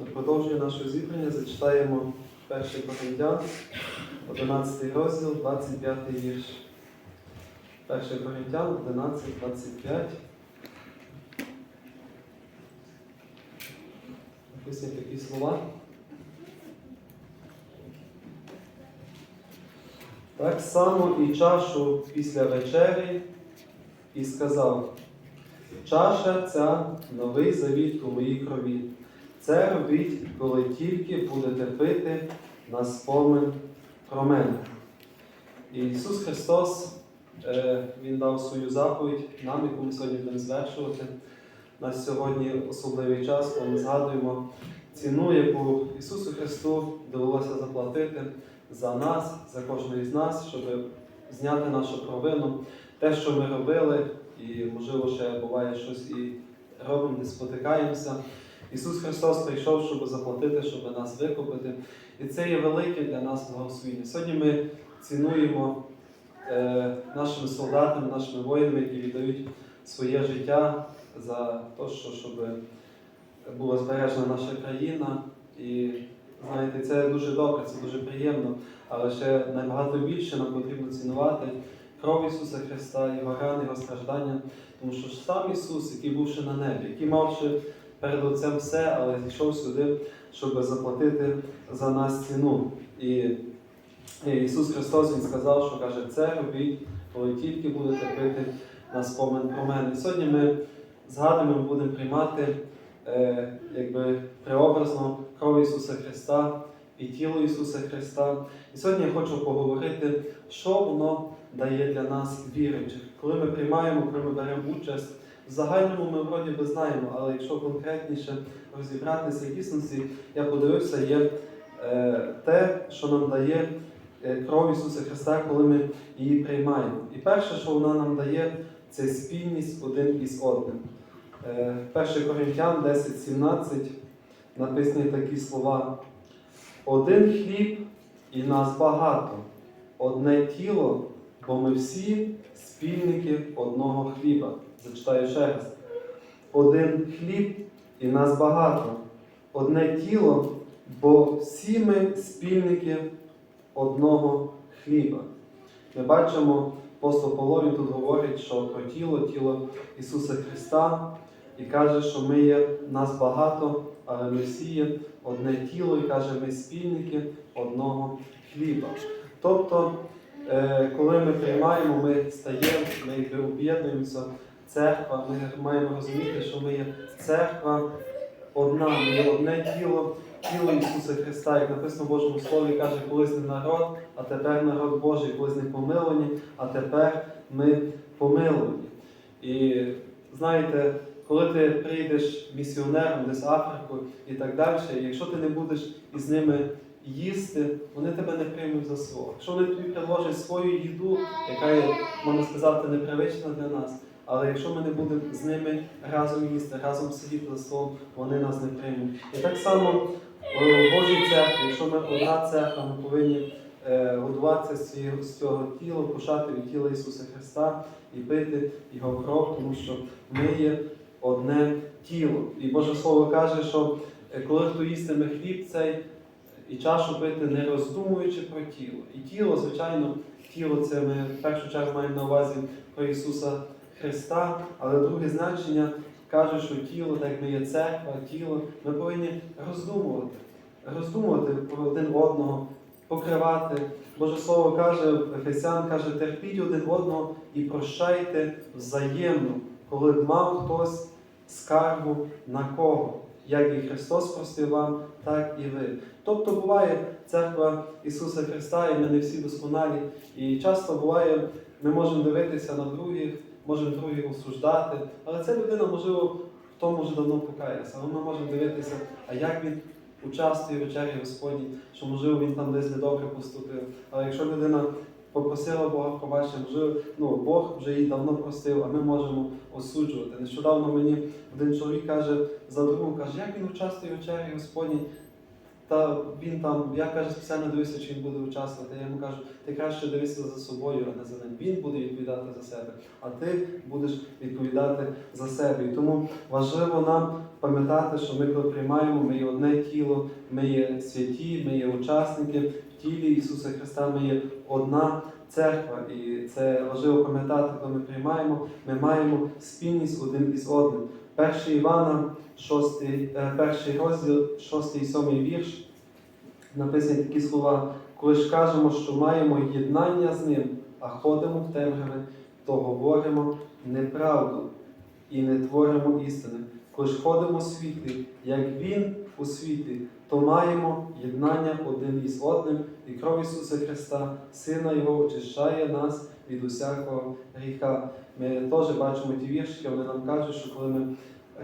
На продовження нашого зібрання зачитаємо 1 Коринтян, 11 розділ, 25 вірш. 1 Коринтян, 11, 25. Написані такі слова. Так само і чашу після вечері і сказав, чаша ця новий завіт у моїй крові. Це робіть, коли тільки будете пити на спомин про мене. І Ісус Христос, е, Він дав свою заповідь нам, яку ми сьогодні будемо звершувати. У нас сьогодні особливий час, коли ми згадуємо ціну, яку Ісусу Христу довелося заплатити за нас, за кожного із нас, щоб зняти нашу провину, те, що ми робили, і, можливо, ще буває щось і робимо, не спотикаємося. Ісус Христос прийшов, щоб заплатити, щоб нас викупити. І це є велике для нас благословіння. Сьогодні ми цінуємо е, нашими солдатами, нашими воїнами, які віддають своє життя за те, що, щоб була збережена наша країна. І знаєте, це дуже добре, це дуже приємно, але ще набагато більше нам потрібно цінувати кров Ісуса Христа, Його Його страждання, тому що сам Ісус, який бувши на небі, який мавши перед Отцем все, але зійшов сюди, щоб заплатити за нас ціну. І, Ісус Христос Він сказав, що каже, це робіть, коли тільки будете пити на спомин про мене. Сьогодні ми згадуємо, будемо приймати е, якби преобразно кров Ісуса Христа і тіло Ісуса Христа. І сьогодні я хочу поговорити, що воно дає для нас віруючих. Коли ми приймаємо, коли ми беремо участь, в загальному ми вроді би знаємо, але якщо конкретніше розібратися в дійсності, я подивився, є е, те, що нам дає е, кров Ісуса Христа, коли ми її приймаємо. І перше, що вона нам дає, це спільність один із одним. Е, 1 Коринтян 10.17 написані такі слова. Один хліб і нас багато, одне тіло, бо ми всі спільники одного хліба. Зачитаю ще раз. Один хліб і нас багато, одне тіло, бо всі ми спільники одного хліба. Ми бачимо, апостол Павло він тут говорить, що про тіло, тіло Ісуса Христа, і каже, що ми є нас багато, але ми всі є одне тіло, і каже, ми спільники одного хліба. Тобто, е, коли ми приймаємо, ми стаємо, ми об'єднуємося, церква, ми маємо розуміти, що ми є церква одна, ми є одне тіло, тіло Ісуса Христа, як написано в Божому Слові, каже, колись не народ, а тепер народ Божий, колись не помиловані, а тепер ми помиловані. І знаєте, коли ти прийдеш місіонером десь в Африку і так далі, якщо ти не будеш із ними їсти, вони тебе не приймуть за свого. Якщо вони тобі предложать свою їду, яка є, можна сказати, непривична для нас, але якщо ми не будемо з ними разом їсти, разом сидіти за столом, вони нас не приймуть. І так само е, в Божій церкві, якщо ми одна церква, ми повинні е, годуватися з цього, тіла, вкушати від тіла Ісуса Христа і пити Його кров, тому що ми є одне тіло. І Боже Слово каже, що е, коли хто їстиме хліб цей і чашу пити, не роздумуючи про тіло. І тіло, звичайно, тіло це ми в першу чергу маємо на увазі про Ісуса Христа, але друге значення каже, що тіло, так як ми є церква, тіло, ми повинні роздумувати, роздумувати про один одного, покривати. Боже Слово каже, Ефесян каже, терпіть один одного і прощайте взаємно, коли б мав хтось скаргу на кого. Як і Христос простив вам, так і ви. Тобто буває церква Ісуса Христа, і ми не всі досконалі. І часто буває, ми можемо дивитися на других, можемо других осуждати, але ця людина, можливо, в тому вже давно покаявся. Але ми можемо дивитися, а як він участвує в вечері Господній, що можливо він там десь недобре поступив. Але якщо людина попросила Бога пробачення, можливо, ну, Бог вже її давно простив, а ми можемо осуджувати. Нещодавно мені один чоловік каже за другу, каже, як він участвує в вечері Господній. та він там, я каже, спеціально дивився, чи він буде участвувати. Я йому кажу, ти краще дивися за собою, а не за ним. Він буде відповідати за себе, а ти будеш відповідати за себе. І тому важливо нам пам'ятати, що ми приймаємо, ми є одне тіло, ми є святі, ми є учасники тілі Ісуса Христа, ми є одна церква. І це важливо пам'ятати, коли ми приймаємо, ми маємо спільність один із одним. 1 Івана, 6, е, перший розділ, 6 і 7 вірш, написані такі слова. Коли ж кажемо, що маємо єднання з ним, а ходимо в темряві, то говоримо неправду і не творимо істини. Коли ж ходимо у світлі, як Він у світлі, то маємо єднання один із одним, і кров Ісуса Христа, Сина Його, очищає нас від усякого гріха. Ми теж бачимо ті віршики, вони нам кажуть, що коли ми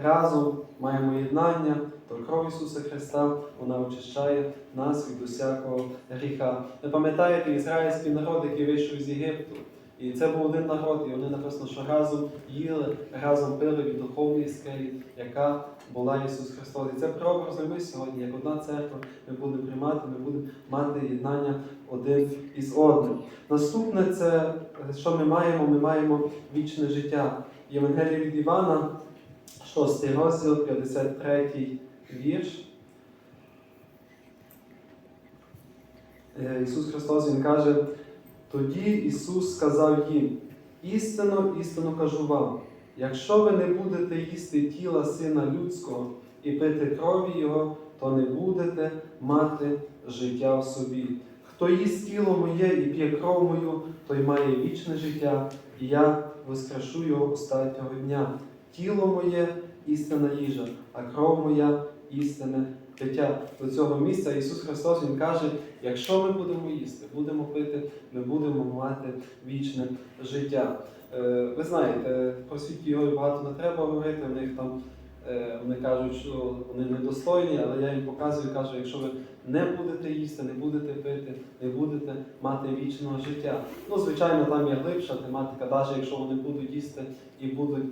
разом маємо єднання, то кров Ісуса Христа вона очищає нас від усякого гріха. Ви пам'ятаєте ізраїльський народ, який вийшов з Єгипту? І це був один народ, і вони написано, що разом їли, разом пили від духовної скелі, яка була Ісус Христос. І це прообразно ми сьогодні, як одна церква, ми будемо приймати, ми будемо мати єднання один із одним. Наступне це, що ми маємо? Ми маємо вічне життя. Євангелія від Івана, 6 розділ, 53 вірш. Е, Ісус Христос Він каже, тоді Ісус сказав їм: істинно, істинно кажу вам, якщо ви не будете їсти тіла Сина Людського і пити крові Його, то не будете мати життя в собі. Хто їсть тіло моє і п'є кров мою, той має вічне життя, і я воскрешу його останнього дня. Тіло моє істинна їжа, а кров моя істинне пиття. До цього місця Ісус Христос Він каже, якщо ми будемо їсти, будемо пити, ми будемо мати вічне життя. Е, Ви знаєте, про свідки Його багато не треба говорити, в них там е, вони кажуть, що вони недостойні, але я їм показую, кажу, якщо ви не будете їсти, не будете пити, не будете мати вічного життя. Ну, звичайно, там є глибша тематика, навіть якщо вони будуть їсти і будуть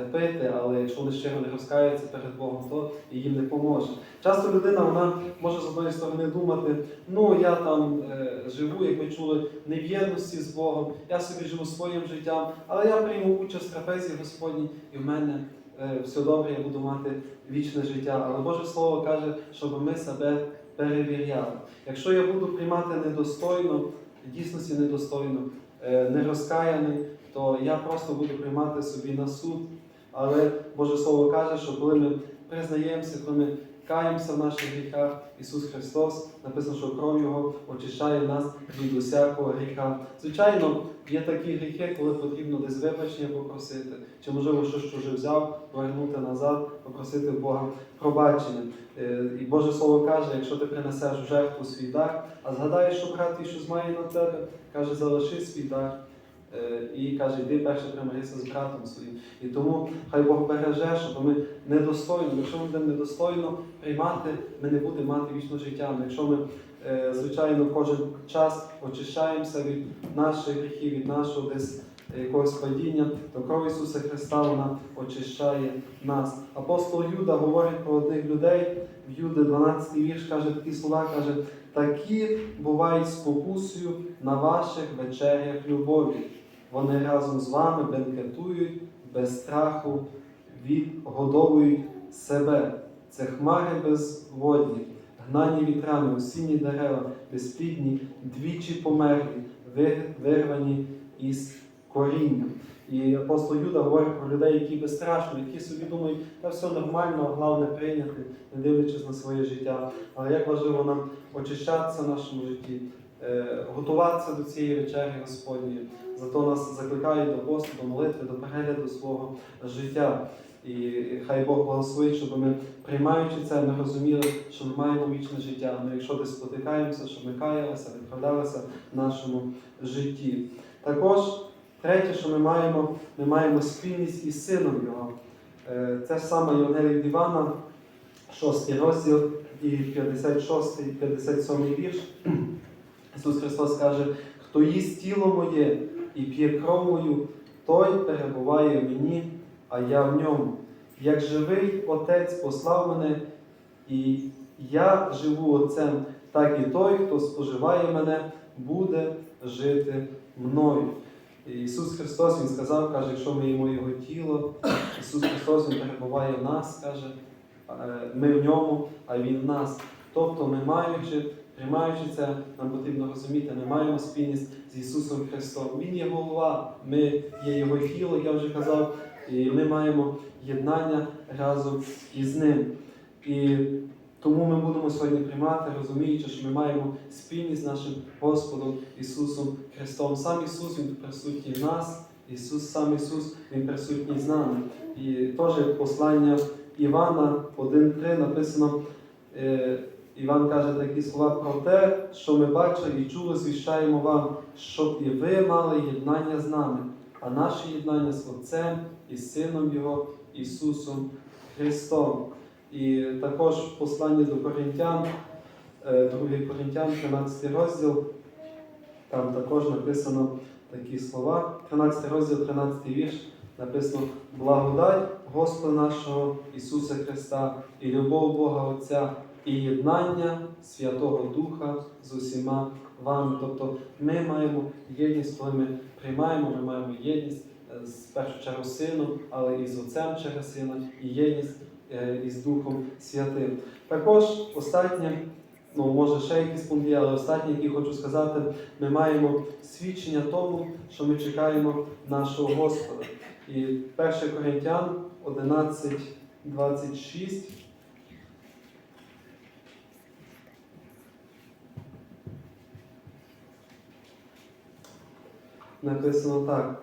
пити, але якщо вони щиро не розкаються перед Богом, то їм не поможе. Часто людина вона може з одної сторони думати, ну я там е, живу, як ми чули, не в єдності з Богом, я собі живу своїм життям, але я прийму участь в трапезі Господній, і в мене е, все добре, я буду мати вічне життя. Але Боже Слово каже, щоб ми себе перевіряли. Якщо я буду приймати недостойно, дійсності недостойно, е, не розкаяний, то я просто буду приймати собі на суд. Але Боже Слово каже, що коли ми признаємося, коли ми каємося в наших гріхах, Ісус Христос, написано, що кров Його очищає нас від усякого гріха. Звичайно, є такі гріхи, коли потрібно десь вибачення попросити, чи можливо щось чуже взяв, повернути назад, попросити Бога пробачення. Е, І Боже Слово каже, якщо ти принесеш жертву свій дар, а згадаєш, що брат твій щось має на тебе, каже, залиши свій дар. Е, І каже, йди перше примирися з братом своїм. І тому хай Бог береже, щоб ми недостойно, якщо ми будемо недостойно приймати, ми не будемо мати вічне життя. Якщо ми, е, звичайно, кожен час очищаємося від наших гріхів, від нашого десь якогось падіння, то кров Ісуса Христа вона очищає нас. Апостол Юда говорить про одних людей, в Юди 12 вірш каже такі слова, каже, такі бувають спокусою на ваших вечерях любові. Вони разом з вами бенкетують без страху, відгодовують себе. Це хмари безводні, гнані вітрами, осінні дерева, безплідні, двічі померлі, вирвані із корінням. І апостол Юда говорить про людей, які безстрашні, які собі думають, та все нормально, головне прийняти, не дивлячись на своє життя. Але як важливо нам очищатися в нашому житті, готуватися до цієї вечері Господньої. Зато нас закликають до посту, до молитви, до перегляду свого життя. І хай Бог благословить, щоб ми, приймаючи це, ми розуміли, що ми маємо вічне життя. Ми, якщо десь спотикаємося, щоб ми каялися, відправлялися в нашому житті. Також третє, що ми маємо, ми маємо спільність із сином Його. Е, Це саме Євангелія від Івана, 6 розділ і 56, 57 вірш. Ісус Христос каже, хто їсть тіло моє і п'є кров мою, той перебуває в мені, а я в ньому. Як живий Отець послав мене, і Я живу Отцем, так і той, хто споживає мене, буде жити мною. Ісус Христос Він сказав, каже, якщо ми їмо Його тіло, Ісус Христос Він перебуває в нас, каже, е, ми в ньому, а Він в нас. Тобто ми маючи, приймаючи це, нам потрібно розуміти, ми маємо спільність з Ісусом Христом. Він є голова, ми є Його тіло, я вже казав, і ми маємо єднання разом із Ним. І тому ми будемо сьогодні приймати, розуміючи, що ми маємо спільність з нашим Господом Ісусом Христом. Сам Ісус Він присутній в нас, Ісус, сам Ісус, Він присутній з нами. І теж послання Івана 1.3 написано. Е, Іван каже такі слова про те, що ми бачили і чули, звіщаємо вам, щоб і ви мали єднання з нами, а наше єднання з Отцем і Сином Його Ісусом Христом. І також в посланні до Коринтян, 2 Коринтян, 13 розділ, там також написано такі слова. 13 розділ, 13 вірш, написано благодать Господа нашого Ісуса Христа і любов Бога Отця і єднання Святого Духа з усіма вами. Тобто ми маємо єдність, коли ми приймаємо, ми маємо єдність е, з першу чергу Сином, але і з Отцем через Сина, і єдність е, із Духом Святим. Також останнє, ну може ще якісь пункти, але останнє, який хочу сказати, ми маємо свідчення тому, що ми чекаємо нашого Господа. І 1 Коринтян 11, 26. Написано так.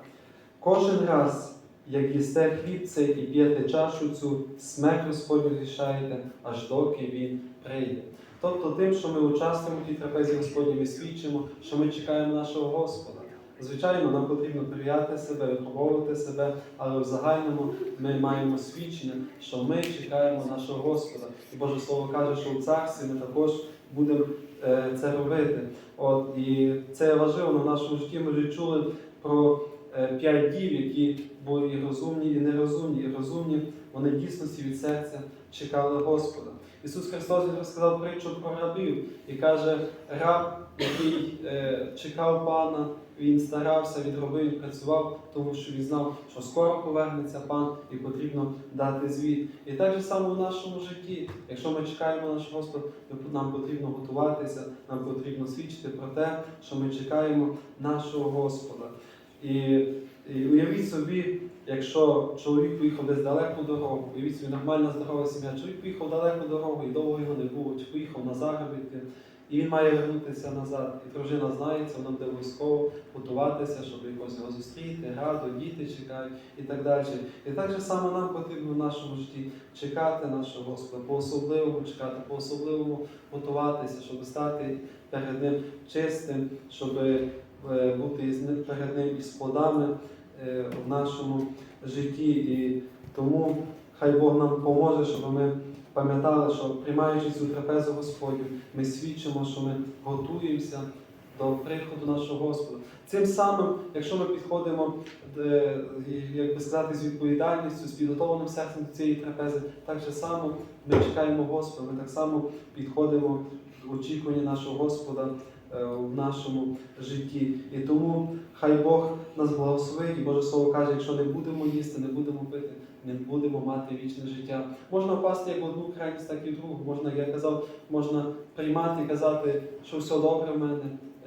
Кожен раз, як їсте хліб цей і п'єте чашу цю, смерть Господню рішаєте, аж доки Він прийде. Тобто тим, що ми участвуємо в тій трапезі Господній, ми свідчимо, що ми чекаємо нашого Господа. Звичайно, нам потрібно перевіряти себе, випробовувати себе, але в загальному ми маємо свідчення, що ми чекаємо нашого Господа. І Боже Слово каже, що у царстві ми також будемо е, це робити. От, і це важливо на нашому житті. Ми вже чули про п'ять дів, які були і розумні, і нерозумні. І розумні вони дійсності від серця чекали Господа. Ісус Христос розказав притчу про рабів і каже, раб, який е, чекав пана, він старався, він робив, працював, тому що він знав, що скоро повернеться пан і потрібно дати звіт. І так же само в нашому житті, якщо ми чекаємо нашого Господа, ми- нам потрібно готуватися, нам потрібно свідчити про те, що ми чекаємо нашого Господа. І, і уявіть собі, якщо чоловік поїхав десь далеку дорогу, уявіть собі нормальна здорова сім'я, чоловік поїхав далеку дорогу і довго його не було, чи поїхав на заробітки, і він має вернутися назад. І дружина знається, вона буде обов'язково готуватися, щоб якось його зустріти, радо, діти чекають і так далі. І так же саме нам потрібно в нашому житті чекати нашого Господа, по-особливому чекати, по-особливому готуватися, щоб стати перед Ним чистим, щоб бути із ним- перед Ним із плодами е, в нашому житті. І тому хай Бог нам поможе, щоб ми пам'ятали, що приймаючи цю трапезу Господню, ми свідчимо, що ми готуємося до приходу нашого Господа. Цим самим, якщо ми підходимо, е, як би сказати, з відповідальністю, з підготовленим серцем до цієї трапези, так же само ми чекаємо Господа, ми так само підходимо в очікуванні нашого Господа е, в нашому житті. І тому хай Бог нас благословить, і Боже Слово каже, якщо не будемо їсти, не будемо пити, не будемо мати вічне життя. Можна впасти як в одну крайність, так і в другу. Можна, як я казав, можна приймати і казати, що все добре в мене.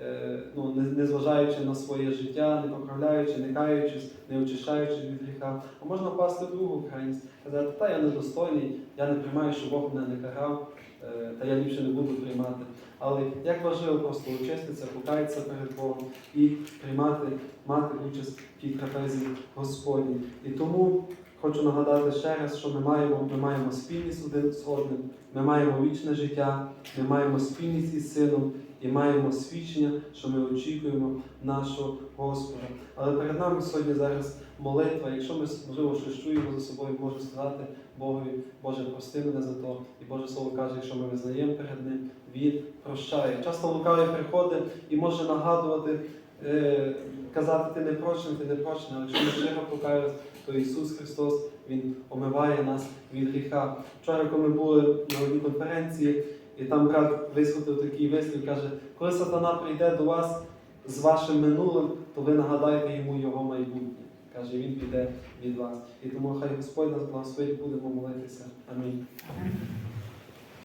е, Ну, не, не зважаючи на своє життя, не поправляючи, не каючись, не очищаючись від гріха. А можна впасти в другу крайність, казати, та я недостойний, я не приймаю, що Бог мене не карав, е, та я більше не буду приймати. Але як важливо просто очиститися, покаятися перед Богом і приймати, мати участь в тій трапезі Господній. І тому хочу нагадати ще раз, що ми маємо, ми маємо спільність один з одним, ми маємо вічне життя, ми маємо спільність із сином і маємо свідчення, що ми очікуємо нашого Господа. Але перед нами сьогодні зараз молитва, якщо ми можливо щось чуємо за собою, може сказати Богові, Боже, прости мене за то. І Боже Слово каже, якщо ми визнаємо перед Ним, Він прощає. Часто лукавий приходить і може нагадувати, е, казати, ти не прочний, ти не прочний, але якщо ми щиро покаялись, то Ісус Христос Він омиває нас від гріха. Вчора, коли ми були на одній конференції, і там брат висвітив такий вислів, каже, коли сатана прийде до вас з вашим минулим, то ви нагадаєте йому його майбутнє каже, Він піде від вас. І тому хай Господь нас благословить, будемо молитися. Амінь.